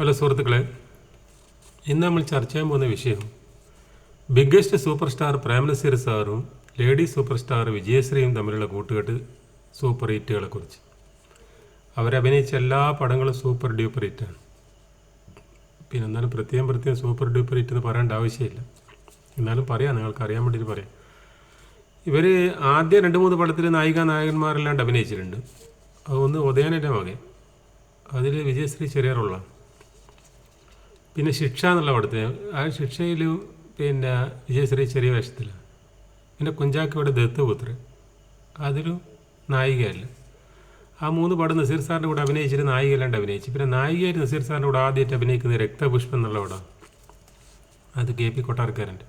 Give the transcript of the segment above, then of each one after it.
Hello സുഹൃത്തുക്കളെ ഇന്ന് നമ്മൾ ചർച്ച ചെയ്യാൻ പോകുന്ന വിഷയം ബിഗ്ഗസ്റ്റ് സൂപ്പർ സ്റ്റാർ പ്രേമനസീർ സാറും ലേഡി സൂപ്പർ സ്റ്റാർ വിജയശ്രീയും തമ്മിലുള്ള കൂട്ടുകെട്ട് സൂപ്പർ ഹിറ്റുകളെ കുറിച്ച്. അവരഭിനയിച്ച എല്ലാ പടങ്ങളും സൂപ്പർ ഡ്യൂപ്പർ ഹിറ്റാണ് പിന്നെ എന്നാലും പ്രത്യേകം പ്രത്യേകം സൂപ്പർ ഡ്യൂപ്പർ ഹിറ്റ് എന്ന് പറയേണ്ട ആവശ്യമില്ല. എന്നാലും പറയാം നിങ്ങൾക്ക് അറിയാൻ വേണ്ടിയിട്ട് പറയാം. ഇവർ ആദ്യ രണ്ട് മൂന്ന് പടത്തിൽ നായിക നായകന്മാരെല്ലാം അഭിനയിച്ചിട്ടുണ്ട്. അതൊന്ന് ഉദയനന്റെ മകൻ. അതിൽ വിജയശ്രീ ചെറിയ റോളാണ് പിന്നെ ശിക്ഷ എന്നുള്ള പടത്തിന് ആ ശിക്ഷയിൽ പിന്നെ വിജയശ്രീ ചെറിയ വേഷത്തിലാണ് പിന്നെ കുഞ്ചാക്കയുടെ ദത്തുപുത്രൻ അതിലും നായികയല്ല. ആ മൂന്ന് പടം നസീർ സാറിന്റെ കൂടെ അഭിനയിച്ചിട്ട് നായികയല്ലാണ്ട് അഭിനയിച്ചു. പിന്നെ നായികയായിട്ട് നസീർ സാറിന്റെ കൂടെ ആദ്യമായിട്ട് അഭിനയിക്കുന്നത് രക്തപുഷ്പം എന്നുള്ള പടം. അത് K P കൊട്ടാരക്കാരന്റെ.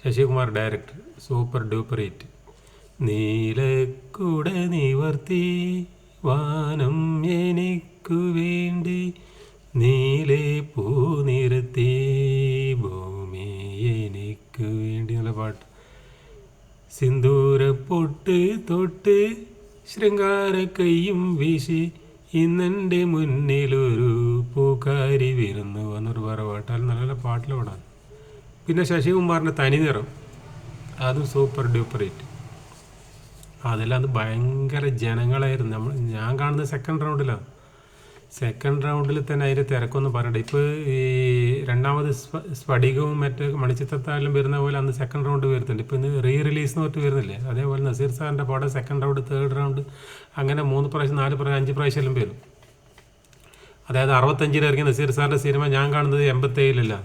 Sasikumar director. Super duper hit. നീലക്കുട നിവർത്തി വാനം എനിക്കു വേണ്ടി നീലെ പൂ നിരത്തി ഭൂമി എനിക്ക് വേണ്ടി നല്ല പാട്ട്. സിന്ദൂര പൊട്ട് തൊട്ട് ശൃംഗാര കൈയും വീശി ഇന്നെന്റെ മുന്നിലൊരു പൂക്കാരി വരുന്നു എന്നൊരു വേറെ പാട്ടാൽ നല്ല നല്ല പാട്ടിൽ പാടാൻ. പിന്നെ ശശികുമാറിന്റെ തനിനിറം അതും സൂപ്പർ ഡ്യൂപ്പർ ഹിറ്റ്. അതെല്ലാം അത് ഭയങ്കര ജനങ്ങളായിരുന്നു. നമ്മൾ ഞാൻ കാണുന്നത് സെക്കൻഡ് റൗണ്ടിലാണ് സെക്കൻഡ് റൗണ്ടിൽ തന്നെ അതിന്റെ തിരക്കൊന്നും പറയണ്ട. ഇപ്പോൾ ഈ രണ്ടാമത് സ്ഫടികവും മറ്റ് മണിച്ചിത്രത്താലും വരുന്ന പോലെ അന്ന് സെക്കൻഡ് റൗണ്ട് വരുന്നുണ്ട്. ഇപ്പോൾ ഇന്ന് റീ റിലീസ് എന്ന് പറഞ്ഞിട്ട് വരുന്നില്ലേ? അതേപോലെ നസീർ സാറിന്റെ പാടം സെക്കൻഡ് റൗണ്ട് തേർഡ് റൗണ്ട് അങ്ങനെ മൂന്ന് പ്രാവശ്യം നാല് പ്രാവശ്യം അഞ്ച് പ്രാവശ്യം വരും. അതായത് അറുപത്തഞ്ചിൽ ഇറങ്ങിയ നസീർ സാറിന്റെ സിനിമ ഞാൻ കാണുന്നത് എൺപത്തേഴിലല്ല.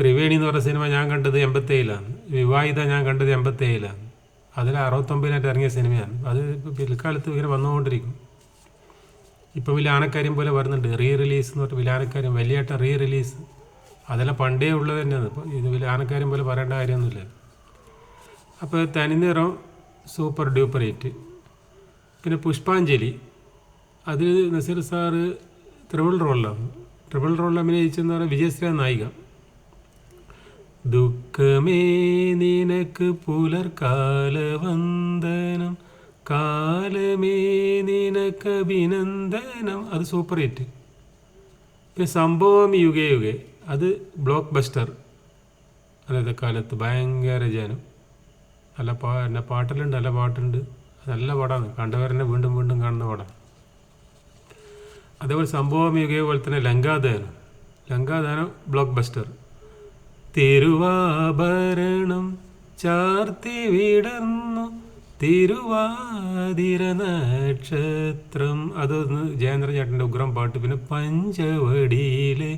ത്രിവേണി എന്ന് പറഞ്ഞ സിനിമ ഞാൻ കണ്ടത് എൺപത്തേഴിലാണ്. വിവാഹിത ഞാൻ കണ്ടത് എൺപത്തേഴിലാണ്. അതിൽ അറുപത്തൊമ്പതിനായിട്ട് ഇറങ്ങിയ സിനിമയാണ്. അത് പിൽക്കാലത്ത് ഇങ്ങനെ വന്നുകൊണ്ടിരിക്കും. ഇപ്പോൾ വിലാനക്കാര്യം പോലെ വരുന്നുണ്ട്. റീ റിലീസ് എന്ന് പറഞ്ഞാൽ വിലാനക്കാര്യം വലിയേട്ട റീ റിലീസ്. അതെല്ലാം പണ്ടേ ഉള്ളത് തന്നെയാണ്. ഇപ്പോൾ ഇത് വിലാനക്കാര്യം പോലെ പറയേണ്ട കാര്യമൊന്നുമില്ല. അപ്പോൾ തനിനിറം സൂപ്പർ ഡ്യൂപ്പർ ഹിറ്റ്. പിന്നെ പുഷ്പാഞ്ജലി. അതിൽ നസീർ സാറ് ട്രിപ്പിൾ റോളിലാണ്. ട്രിപ്പിൾ റോളിൽ അഭിനയിച്ചെന്ന് പറഞ്ഞാൽ വിജയശ്രീ നായിക. ദുഃഖമേ നിനക്ക് പുലർക്കാലവന്ദനം കാലമേ നിനക്ക് അഭിനന്ദനം അത് സൂപ്പർ ഹിറ്റ് പിന്നെ സംഭവം യുഗേ യുഗേ. അത് ബ്ലോക്ക് ബസ്റ്റർ അതായത് കാലത്ത് ഭയങ്കര ജനം. നല്ല പാ എന്നെ പാട്ടിലുണ്ട് നല്ല പാട്ടുണ്ട്. നല്ല പടമാണ് കണ്ടവരെന്നെ വീണ്ടും വീണ്ടും കാണുന്ന പടമാണ് അതേപോലെ സംഭവം യുഗേ പോലെ തന്നെ ലങ്കാദാനം. ലങ്കാദാനം ബ്ലോക്ക് ബസ്റ്റർ തിരുവാഭരണം ചാർത്തി വിടർന്നു. തിരുവാതിര നക്ഷത്രം. അതൊന്ന് ജയേന്ദ്ര ചേട്ടന്റെ ഉഗ്രം പാട്ട്. പിന്നെ പഞ്ചവടിയിലെ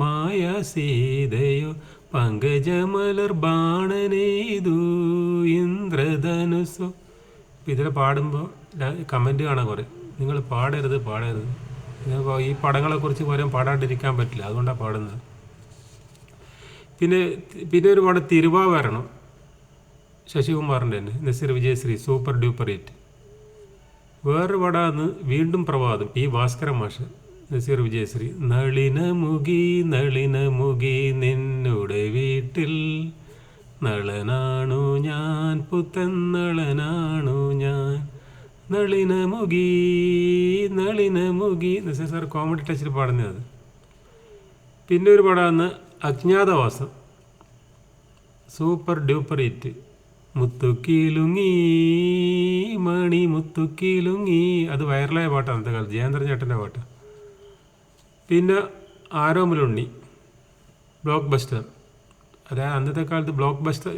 മായ സീതയോ പങ്കജമലർ ബാണനെയ്തു ഇന്ദ്രധനുസോ ഇതിൽ പാടുമ്പോൾ കമന്റ് കാണാൻ കുറേ. നിങ്ങൾ പാടരുത് പാടരുത്. ഇതിപ്പോൾ ഈ പടങ്ങളെക്കുറിച്ച് പോലും പാടാണ്ടിരിക്കാൻ പറ്റില്ല. അതുകൊണ്ടാണ് പാടുന്നത്. പിന്നെ പിന്നെ ഒരു പടം തിരുവാഭരണം. ശശികുമാറിന്റെ തന്നെ Nazir Vijayasree super duper hit. വേറൊരു പടമാണ് വീണ്ടും പ്രവാദം പി ഭാസ്കര മാഷ് നസീർ വിജയശ്രീ. നളിനമുഖി നളിനമുഖി നിന്നുടെ വീട്ടിൽ. നളനാണു ഞാൻ പുത്തൻ നളനാണു ഞാൻ. നളിനമുഖി നളിനമുഖി നസീർ സാർ കോമഡി ടച്ചിൽ പാടുന്നത് പിന്നെ ഒരു പടമാണ് അജ്ഞാതവാസം. Super duper hit. മുത്തുക്കിലുങ്ങി മണി മുത്തുക്കിലുങ്ങി അത് വൈറലായ പാട്ടാണ് അന്നത്തെ കാലത്ത് ജയേന്ദ്രൻ ചേട്ടന്റെ പാട്ട് പിന്നെ ആരോമലുണ്ണി ബ്ലോക്ക് ബസ്റ്റർ അതായത് അന്നത്തെ കാലത്ത് ബ്ലോക്ക് ബസ്റ്റർ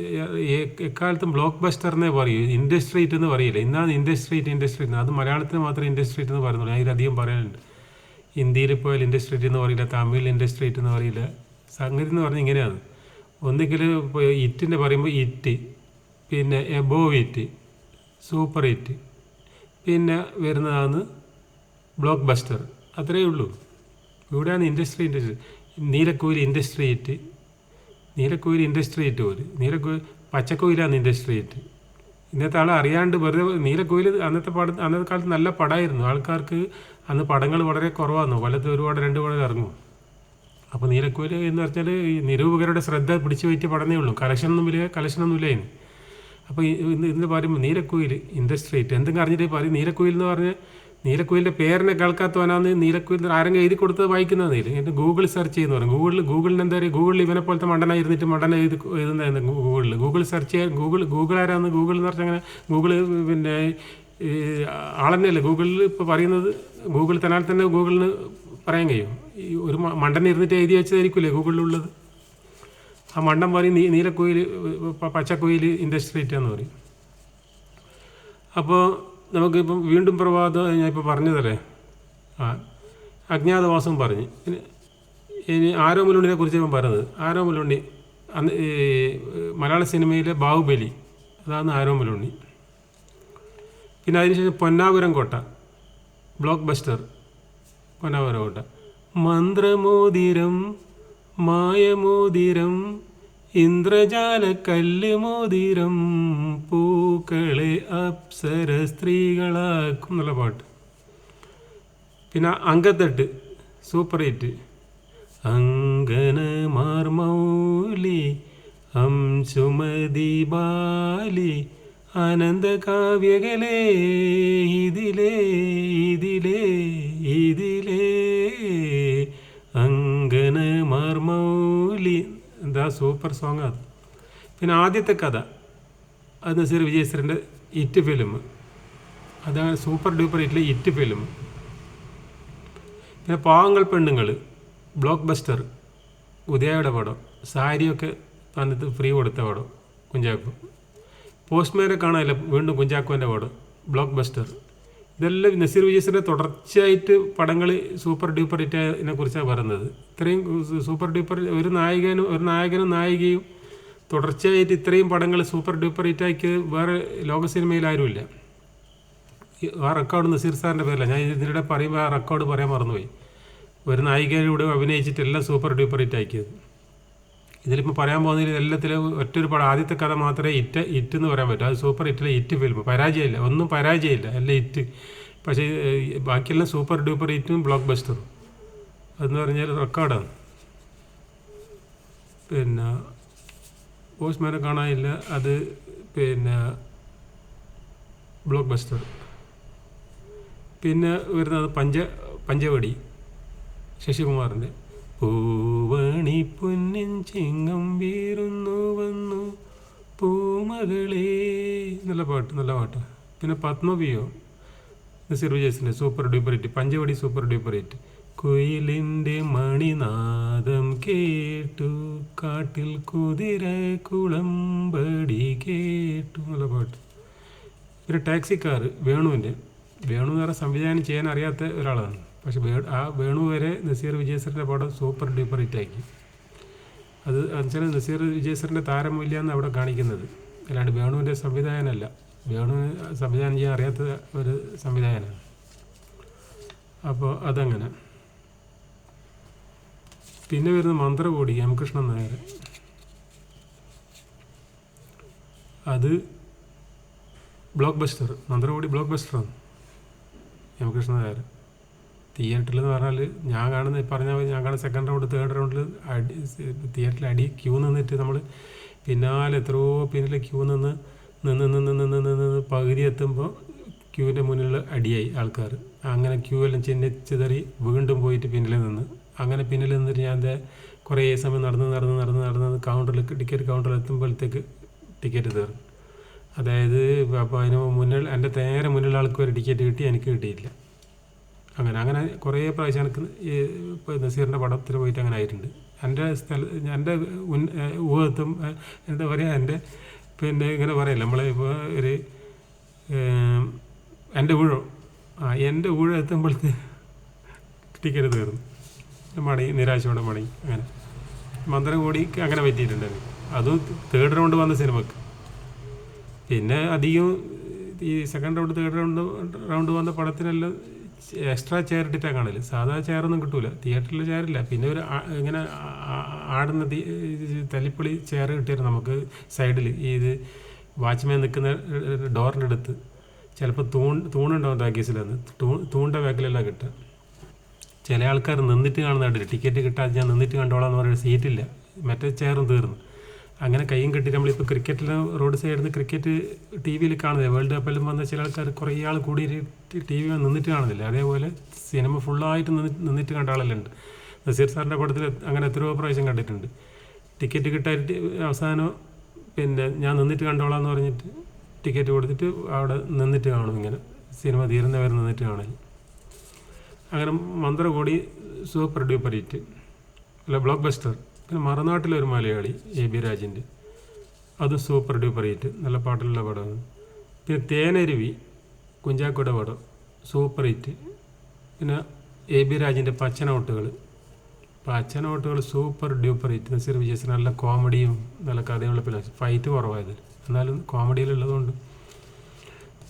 എക്കാലത്തും ബ്ലോക്ക് ബസ്റ്റർ എന്നേ പറയൂ ഇൻഡസ്ട്രീറ്റ് എന്ന് പറയില്ല ഇന്നാണ് ഇൻഡസ്ട്രീറ്റ് ഇൻഡസ്ട്രീറ്റ് അത് മലയാളത്തിന് മാത്രം ഇൻഡസ്ട്രീറ്റ് എന്ന് പറയുന്നുള്ളൂ അതിലധികം പറയാനുണ്ട് ഹിന്ദിയിൽ പോയാൽ ഇൻഡസ്ട്രീറ്റ് എന്ന് പറയില്ല തമിഴിൽ ഇൻഡസ്ട്രീറ്റ് എന്ന് പറയില്ല സംഗതി എന്ന് പറഞ്ഞാൽ ഇങ്ങനെയാണ് ഒന്നുകിൽ ഇറ്റിന്റെ പറയുമ്പോൾ ഇറ്റ് പിന്നെ എബോവ് ഇറ്റ് സൂപ്പർ ഹിറ്റ് പിന്നെ വരുന്നതാണ് ബ്ലോക്ക് ബസ്റ്റർ അത്രയേ ഉള്ളൂ. ഇവിടെയാണ് industry industry Neelakuyil industry hit Neelakuyil industry hit പോലെ നീലക്കോയിൽ പച്ചക്കോയിലാണ് ഇൻഡസ്ട്രി ഹിറ്റ് ഇന്നത്തെ ആൾ അറിയാണ്ട് വെറുതെ നീലക്കോയിൽ അന്നത്തെ പട അന്നത്തെ കാലത്ത് നല്ല പടമായിരുന്നു ആൾക്കാർക്ക് അന്ന് പടങ്ങൾ വളരെ കുറവായിരുന്നു കൊല്ലത്ത് ഒരുപാട് രണ്ട് പടം ഇറങ്ങും. അപ്പോൾ നീലക്കോയിൽ എന്ന് പറഞ്ഞാൽ നിരൂപകരുടെ ശ്രദ്ധ പിടിച്ചു പറ്റിയ പടമേ ഉള്ളൂ. കളക്ഷനൊന്നുമില്ല കളക്ഷനൊന്നുമില്ല അതിന് അപ്പോൾ ഇന്ന് ഇന്ന് പറയുമ്പോൾ നീലക്കോയിൽ ഇൻഡസ്ട്രീറ്റ് എന്തെങ്കിലും അറിഞ്ഞിട്ട് പറയും നീലക്കോയിൽ എന്ന് പറഞ്ഞ് നീലക്കുയിലിന്റെ പേരിനെ കേൾക്കാത്തവനാന്ന് നീലക്കുയിൽ ആരെങ്കിലും എഴുതി കൊടുത്തത് വായിക്കുന്നത് എന്നിട്ട് ഗൂഗിൾ സെർച്ച് ചെയ്യുന്ന പറയും ഗൂഗിളിൽ ഗൂഗിളിന് എന്താ പറയുക? ഗൂഗിളിൽ ഇവനെ പോലത്തെ മണ്ടനായി ഇരുന്നിട്ട് മണ്ടന എഴുതി എഴുതുന്നതായിരുന്നു ഗൂഗിളിൽ ഗൂഗിൾ സെർച്ച് ചെയ്യാൻ ഗൂഗിൾ ഗൂഗിൾ ആരാന്ന് ഗൂഗിൾ എന്ന് പറഞ്ഞാൽ അങ്ങനെ ഗൂഗിൾ പിന്നെ ആളെന്നെയല്ലേ? ഗൂഗിളിൽ ഇപ്പോൾ പറയുന്നത് ഗൂഗിൾ തന്നാൽ തന്നെ ഗൂഗിളിന് പറയാൻ കഴിയും. ഒരു മണ്ടന ഇരുന്നിട്ട് എഴുതി വെച്ചതായിരിക്കില്ലേ ഗൂഗിളിലുള്ളത് ആ മണ്ടം പറയും നീ നീലക്കുയിൽ പച്ചക്കുയിൽ ഇൻഡസ്ട്രീറ്റ് എന്ന് പറയും. അപ്പോൾ നമുക്കിപ്പം വീണ്ടും പ്രഭാതം ഞാൻ ഇപ്പോൾ പറഞ്ഞതല്ലേ? ആ അജ്ഞാതവാസം പറഞ്ഞ്. ഇനി ആരോ ആരോമലുണ്ണിനെ കുറിച്ച് ഞാൻ പറഞ്ഞത്. ആരോ ആരോമലുണ്ണി അന്ന് മലയാള സിനിമയിലെ ബാഹുബലി. അതാണ് ആരോ ആരോമലുണ്ണി പിന്നെ അതിനുശേഷം പൊന്നാപുരം കോട്ട. ബ്ലോക്ക് ബസ്റ്റർ പൊന്നാപുരം കോട്ട. മന്ത്രമോതിരം മായമോതിരം ഇന്ദ്രജാല കല്ല് മോതിരം പൂക്കളെ അപ്സര സ്ത്രീകളാക്കും എന്നുള്ള പാട്ട്. പിന്നെ അങ്കത്തട്ട് സൂപ്പർ ഹിറ്റ്. അങ്കന മാർമൗലി അംശുമതി ബാലി അനന്ത കാവ്യകലേ ഇതിലേ ഇതിലേ. സൂപ്പർ സോങ് അത്. പിന്നെ ആദ്യത്തെ കഥ അത് നസീർ വിജയശ്വരന്റെ ഇറ്റ് ഫിലിം അതാണ് സൂപ്പർ ഡ്യൂപ്പർ ഇറ്റിലെ ഇറ്റ് ഫിലിം പിന്നെ പാവങ്ങൾ പെണ്ണുങ്ങൾ ബ്ലോക്ക് ബസ്റ്റർ ഉദയയുടെ പടം സാരിയൊക്കെ തന്നിട്ട് ഫ്രീ കൊടുത്ത പടം കുഞ്ചാക്കോ. പോസ്റ്റ്മാനെ കാണാനില്ല വീണ്ടും കുഞ്ചാക്കോന്റെ പടം ബ്ലോക്ക് ബസ്റ്റർ ഇതെല്ലാം നസീർ വിജയസിന്റെ തുടർച്ചയായിട്ട് പടങ്ങൾ സൂപ്പർ ഡ്യൂപ്പർ ഹിറ്റിനെ കുറിച്ചാണ് പറയുന്നത്. ഇത്രയും സൂപ്പർ ഡ്യൂപ്പർ ഒരു നായകനും ഒരു നായകനും നായികയും തുടർച്ചയായിട്ട് ഇത്രയും പടങ്ങൾ സൂപ്പർ ഡ്യൂപ്പർ ഹിറ്റാക്കിയത് വേറെ ലോക സിനിമയിൽ ആരുമില്ല. ആ റെക്കോർഡ് നസീർ സാറിന്റെ പേരില്ല ഞാൻ ഇതിനിടെ പറയുമ്പോൾ ആ റെക്കോർഡ് പറയാൻ മറന്നുപോയി. ഒരു നായികയിലൂടെ അഭിനയിച്ചിട്ടെല്ലാം സൂപ്പർ ഡ്യൂപ്പർ ഹിറ്റ് ആക്കിയത്. ഇതിലിപ്പോൾ പറയാൻ പോകുന്നതിൽ എല്ലാത്തിലും ഒറ്റൊരു പടം ആദ്യത്തെ കഥ മാത്രമേ ഇറ്റ് ഇറ്റ് എന്ന് പറയാൻ പറ്റൂ. അത് സൂപ്പർ ഇറ്റിലെ ഇറ്റ് ഫിലിം. പരാജയമില്ല. ഒന്നും പരാജയമില്ല. എല്ലാം ഇറ്റ്. പക്ഷേ ബാക്കിയെല്ലാം സൂപ്പർ ഡ്യൂപ്പർ ഇറ്റും ബ്ലോക്ക് ബസ്റ്ററും. അതെന്ന് പറഞ്ഞാൽ റെക്കോർഡാണ്. പിന്നെ പോസ്റ്റ്മാനെ കാണാനില്ല. അത് പിന്നെ ബ്ലോക്ക് ബസ്റ്റർ. പിന്നെ വരുന്നത് പഞ്ച പഞ്ചവടി ശശികുമാറിന്റെ. പൂവണി പൊന്നിൻ ചിങ്ങം വീറുന്നു വന്നു. പൂമകളേ. നല്ല പാട്ട് നല്ല പാട്ട്. പിന്നെ പത്മവിയോ. Nazir വിജയസിന്റെ super duper hit Panchavadi super duper hit. കുയിലിന്റെ മണിനാദം കേട്ടു കാട്ടിൽ കുതിര കുളമ്പടി കേട്ടു. നല്ല പാട്ട്. പിന്നെ ടാക്സിക്കാർ വേണുവിന്റെ. വേണു എന്ന് പറഞ്ഞാൽ സംവിധാനം ചെയ്യാൻ അറിയാത്ത ഒരാളാണ്. പക്ഷെ വേ ആ വേണു വരെ നസീർ വിജയസറിന്റെ പടം സൂപ്പർ ഡ്യൂപ്പർ ഹിറ്റാക്കി. അത് എന്നുവെച്ചാൽ നസീർ വിജയസറിന്റെ താരമൂല്യമാണ് അവിടെ കാണിക്കുന്നത്. അല്ലാണ്ട് വേണുവിന്റെ സംവിധായകനല്ല. വേണു സംവിധാനം ചെയ്യാൻ അറിയാത്ത ഒരു സംവിധായകനാണ്. അപ്പോൾ അതങ്ങനെ. പിന്നെ വരുന്ന മന്ത്രകോടി എം കൃഷ്ണൻ നായർ. അത് ബ്ലോക്ക് ബസ്റ്റർ മന്ത്രകോടി ബ്ലോക്ക് ബസ്റ്ററാണ് എം കൃഷ്ണൻ നായർ. തിയേറ്ററിൽ എന്ന് പറഞ്ഞാൽ ഞാൻ കാണുന്ന പറഞ്ഞ ഞാൻ കാണുന്ന സെക്കൻഡ് റൗണ്ട് തേർഡ് റൗണ്ടിൽ അടി തിയേറ്ററിൽ അടി ക്യൂ നിന്നിട്ട് നമ്മൾ പിന്നാലെ എത്രയോ പിന്നിൽ ക്യൂ നിന്ന് നിന്ന് നിന്ന് നിന്ന് നിന്ന് നിന്ന് പകുതി എത്തുമ്പോൾ ക്യൂവിന്റെ മുന്നിലുള്ള അടിയായി ആൾക്കാർ അങ്ങനെ ക്യൂ എല്ലാം ചിന്ന ചിതറി വീണ്ടും പോയിട്ട് പിന്നിൽ നിന്ന്. അങ്ങനെ പിന്നിൽ നിന്നിട്ട് ഞാൻ എന്റെ കുറേ സമയം നടന്ന് നടന്ന് നടന്ന് നടന്ന് കൗണ്ടറിൽ ടിക്കറ്റ് കൗണ്ടറിൽ എത്തുമ്പോഴത്തേക്ക് ടിക്കറ്റ് തീർന്നു അതായത് അപ്പോൾ അതിന് മുന്നിൽ എന്റെ നേരെ മുന്നിലുള്ള ആൾക്ക് ഒരു ടിക്കറ്റ് കിട്ടി എനിക്ക് കിട്ടിയില്ല. അങ്ങനെ അങ്ങനെ കുറേ പ്രാവശ്യം എനിക്ക് ഈ നസീറിന്റെ പടത്തിൽ പോയിട്ട് അങ്ങനെ ആയിട്ടുണ്ട്. എന്റെ സ്ഥല എന്റെ ഉൻ ഊഹത്തും ഏഹ്, എന്താ പറയുക എന്റെ പിന്നെ ഇങ്ങനെ പറയില്ല നമ്മളെ ഇപ്പോൾ ഒരു എന്റെ ഊഴം. ആ എന്റെ ഊഴം എത്തുമ്പോഴത്തെ ടിക്കറ്റ് തീർന്നു. മടങ്ങി നിരാശയോടെ മടങ്ങി അങ്ങനെ. മന്ത്രം കൂടി അങ്ങനെ പറ്റിയിട്ടുണ്ട് എനിക്ക്. അതും തേർഡ് റൗണ്ട് വന്ന സിനിമക്ക്. പിന്നെ അധികം ഈ second round third round round വന്ന പടത്തിനെല്ലാം എക്സ്ട്രാ ചെയർ ഇട്ടിട്ടാണ് കാണൽ. സാധാ ചെയറൊന്നും കിട്ടൂല. തിയേറ്ററിൽ ചെയറില്ല. പിന്നെ ഒരു ഇങ്ങനെ ആടുന്ന തല്ലിപ്പൊളി ചെയർ കിട്ടിയിരുന്നു നമുക്ക് സൈഡിൽ ഈ ഇത് വാച്ച്മാൻ നിൽക്കുന്ന ഡോറിന്റെ അടുത്ത്. ചിലപ്പോൾ തൂൺ തൂണുണ്ടാവും ടാക്കീസിലെന്ന് തൂ തൂണിന്റെ ബാക്കിലെല്ലാം കിട്ടുക. ചില ആൾക്കാർ നിന്നിട്ട് കാണുന്നുണ്ട് ടിക്കറ്റ് കിട്ടാതെ ഞാൻ നിന്നിട്ട് കണ്ടോളാം എന്ന് പറയുന്ന സീറ്റില്ല. മറ്റേ ചെയറും തീർന്നു. അങ്ങനെ കൈയും കെട്ടി നമ്മളിപ്പോൾ ക്രിക്കറ്റിൽ റോഡ് സൈഡിൽ നിന്ന് ക്രിക്കറ്റ് ടി വിയിൽ കാണുന്നില്ല വേൾഡ് കപ്പിലും വന്ന ചില ആൾക്കാർ കുറേ ആൾ കൂടി ടി വി നിന്നിട്ട് കാണുന്നില്ല. അതേപോലെ സിനിമ ഫുള്ളായിട്ട് നിന്ന് നിന്നിട്ട് കണ്ട ആളെല്ലാം നസീർ സാറിന്റെ പടത്തിൽ അങ്ങനെ എത്രയോ പ്രാവശ്യം കണ്ടിട്ടുണ്ട്. ടിക്കറ്റ് കിട്ടായിട്ട് അവസാനം പിന്നെ ഞാൻ നിന്നിട്ട് കണ്ടോളാം എന്ന് പറഞ്ഞിട്ട് ടിക്കറ്റ് കൊടുത്തിട്ട് അവിടെ നിന്നിട്ട് കാണും ഇങ്ങനെ. സിനിമ തീരുന്നവരെ നിന്നിട്ട് കാണൽ അങ്ങനെ മന്ത്രകോടി സൂപ്പർ ഡ്യൂപ്പർ ഹിറ്റ് അല്ല ബ്ലോക്ക് ബസ്റ്റർ പിന്നെ മറുനാട്ടിലൊരു മലയാളി എ ബി രാജിന്റെ. അത് സൂപ്പർ ഡ്യൂപ്പർ ഹിറ്റ് നല്ല പാട്ടുള്ള പടമാണ്. പിന്നെ തേനരുവി കുഞ്ചാക്കോടെ പടം സൂപ്പർ ഹിറ്റ് പിന്നെ A B രാജിന്റെ Pachanottukal Pachanottukal super duper hit Nazir വിജയസ് നല്ല കോമഡിയും നല്ല കഥയുള്ള പിന്നെ ഫൈറ്റ് കുറവായത്. എന്നാലും കോമഡിയിലുള്ളതുകൊണ്ട്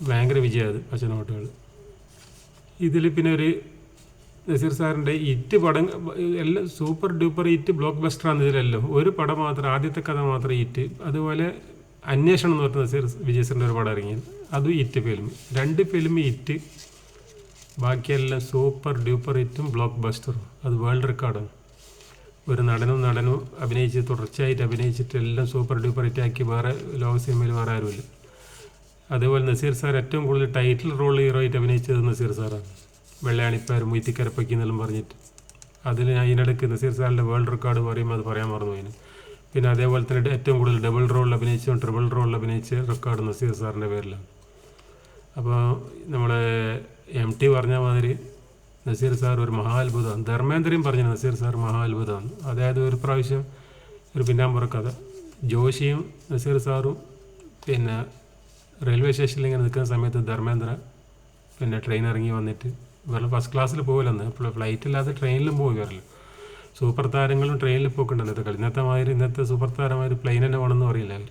ഭയങ്കര വിജയമാണ് പച്ചനോട്ടുകൾ ഇതിൽ പിന്നെ ഒരു നസീർ സാറിന്റെ ഇറ്റ് പടം എല്ലാം സൂപ്പർ ഡ്യൂപ്പർ ഇറ്റ് ബ്ലോക്ക് ബസ്റ്ററാണ് ഇതിലെല്ലാം. ഒരു പടം മാത്രം ആദ്യത്തെ കഥ മാത്രം ഇറ്റ്. അതുപോലെ അന്വേഷണം എന്ന് പറഞ്ഞ നസീർ വിജയ് സാറിന്റെ ഒരു പടം ഇറങ്ങി. അതും ഇറ്റ് ഫിലിം. രണ്ട് ഫിലിം ഇറ്റ്. ബാക്കിയെല്ലാം സൂപ്പർ ഡ്യൂപ്പർ ഇറ്റും ബ്ലോക്ക് ബസ്റ്ററും അത് വേൾഡ് റെക്കോർഡാണ് ഒരു നടനും നടനും അഭിനയിച്ച് തുടർച്ചയായിട്ട് അഭിനയിച്ചിട്ട് എല്ലാം സൂപ്പർ ഡ്യൂപ്പർ ഹിറ്റാക്കി വേറെ ലോക സിനിമയിൽ വേറെ ആരുമില്ല. അതേപോലെ നസീർ സാർ ഏറ്റവും കൂടുതൽ ടൈറ്റിൽ റോൾ ഹീറോ ആയിട്ട് അഭിനയിച്ചത് നസീർ സാറാണ്. വെള്ളയാണിപ്പാർ മുയ്ത്തിക്കരപ്പയ്ക്ക് എന്നെല്ലാം പറഞ്ഞിട്ട്. അതിൽ ഞാൻ ഇതിനിടയ്ക്ക് നസീർ സാറിന്റെ വേൾഡ് റെക്കോർഡ് പറയുമ്പോൾ അത് പറയാൻ മറന്നു അതിന് പിന്നെ അതേപോലെ തന്നെ ഏറ്റവും കൂടുതൽ ഡബിൾ റോളിൽ അഭിനയിച്ചും ട്രിപ്പിൾ റോളിൽ അഭിനയിച്ച റെക്കോർഡ് നസീർ സാറിന്റെ പേരിലാണ്. അപ്പോൾ നമ്മൾ എം ടി പറഞ്ഞ മാതിരി നസീർ സാർ ഒരു മഹാത്ഭുതമാണ്. ധർമ്മേന്ദ്രയും പറഞ്ഞ നസീർ സാർ മഹാത്ഭുതമാണ്. അതായത് ഒരു പ്രാവശ്യം ഒരു പിന്നാമ്പുറ കഥ. ജോഷിയും നസീർ സാറും പിന്നെ റെയിൽവേ സ്റ്റേഷനിൽ ഇങ്ങനെ നിൽക്കുന്ന സമയത്ത് ധർമ്മേന്ദ്ര പിന്നെ ട്രെയിൻ ഇറങ്ങി വന്നിട്ട് വെറും ഫസ്റ്റ് ക്ലാസ്സിൽ പോകില്ലെന്ന് അപ്പോൾ ഫ്ലൈറ്റ് ഇല്ലാതെ ട്രെയിനിലും പോകാറില്ല സൂപ്പർ താരങ്ങളും ട്രെയിനിൽ പോക്കുണ്ട് ഇന്നത്തെ കളി ഇന്നത്തെ മാതിരി ഇന്നത്തെ സൂപ്പർ താരമാതിരി പ്ലെയിൻ തന്നെ വേണമെന്ന് പറയില്ല അവർ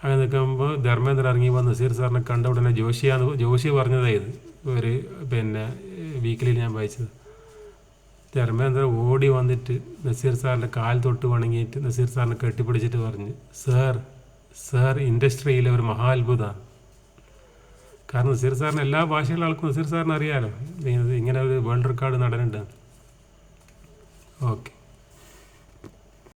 അങ്ങനെ നിൽക്കുമ്പോൾ ധർമ്മേന്ദ്ര ഇറങ്ങി വന്ന് നസീർ സാറിനെ കണ്ട ഉടനെ ജോഷിയാന്ന് ജോഷി പറഞ്ഞതായത് ഒരു പിന്നെ വീക്കിലിൽ ഞാൻ വായിച്ചത്. ധർമ്മേന്ദ്ര ഓടി വന്നിട്ട് നസീർ സാറിന്റെ കാൽ തൊട്ട് വണങ്ങിയിട്ട് നസീർ സാറിനെ കെട്ടിപ്പിടിച്ചിട്ട് പറഞ്ഞ് സാർ സാർ ഇൻഡസ്ട്രിയിലെ ഒരു മഹാത്ഭുതമാണ് കാരണം നസീർ സാറിന് എല്ലാ ഭാഷയിലുള്ള ആൾക്കും നസീർ സാറിന് അറിയാലോ. ഇങ്ങനെ ഒരു വേൾഡ് റെക്കോർഡ് നടനുണ്ട്. ഓക്കെ